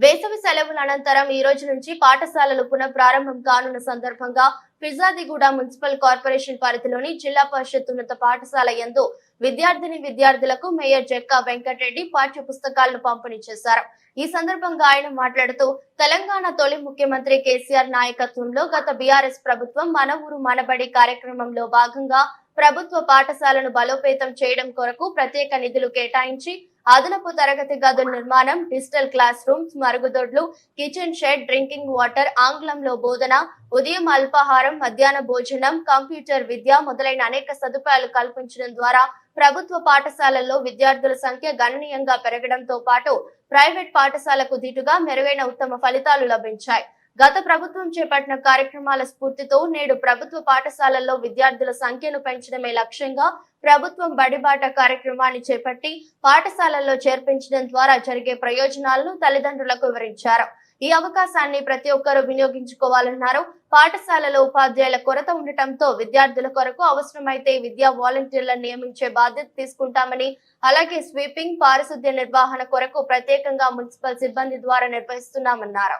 వేసవి సెలవుల అనంతరం ఈ రోజు నుంచి పాఠశాలలు పునః ప్రారంభం కానున్న సందర్భంగా ఫిజాదిగూడ మున్సిపల్ కార్పొరేషన్ పరిధిలోని జిల్లా పరిషత్ ఉన్నత పాఠశాల యందు విద్యార్థిని విద్యార్థులకు మేయర్ జక్కా వెంకటరెడ్డి పాఠ్య పుస్తకాలను పంపిణీ చేశారు. ఈ సందర్భంగా ఆయన మాట్లాడుతూ తెలంగాణ తొలి ముఖ్యమంత్రి కేసీఆర్ నాయకత్వంలో గత బీఆర్ఎస్ ప్రభుత్వం మన ఊరు మనబడి కార్యక్రమంలో భాగంగా ప్రభుత్వ పాఠశాలను బలోపేతం చేయడం కొరకు ప్రత్యేక నిధులు కేటాయించి అదనపు తరగతి గదుల నిర్మాణం డిజిటల్ క్లాస్ రూమ్స్ మరుగుదొడ్లు కిచెన్ షెడ్ డ్రింకింగ్ వాటర్ ఆంగ్లంలో బోధన ఉదయం అల్పాహారం మధ్యాహ్న భోజనం కంప్యూటర్ విద్య మొదలైన అనేక సదుపాయాలు కల్పించడం ద్వారా ప్రభుత్వ పాఠశాలల్లో విద్యార్థుల సంఖ్య గణనీయంగా పెరగడంతో పాటు ప్రైవేట్ పాఠశాలకు ధీటుగా మెరుగైన ఉత్తమ ఫలితాలు లభించాయి. గత ప్రభుత్వం చేపట్టిన కార్యక్రమాల స్ఫూర్తితో నేడు ప్రభుత్వ పాఠశాలల్లో విద్యార్థుల సంఖ్యను పెంచడమే లక్ష్యంగా ప్రభుత్వం బడిబాట కార్యక్రమాన్ని చేపట్టి పాఠశాలల్లో చేర్పించడం ద్వారా జరిగే ప్రయోజనాలను తల్లిదండ్రులకు వివరించారు. ఈ అవకాశాన్ని ప్రతి ఒక్కరూ వినియోగించుకోవాలన్నారు. పాఠశాలలో ఉపాధ్యాయుల కొరత ఉండటంతో విద్యార్థుల కొరకు అవసరమైతే విద్యా వాలంటీర్లను నియమించే బాధ్యత తీసుకుంటామని అలాగే స్వీపింగ్ పారిశుద్ధ్య నిర్వహణ కొరకు ప్రత్యేకంగా మున్సిపల్ సిబ్బంది ద్వారా నిర్వహిస్తున్నామన్నారు.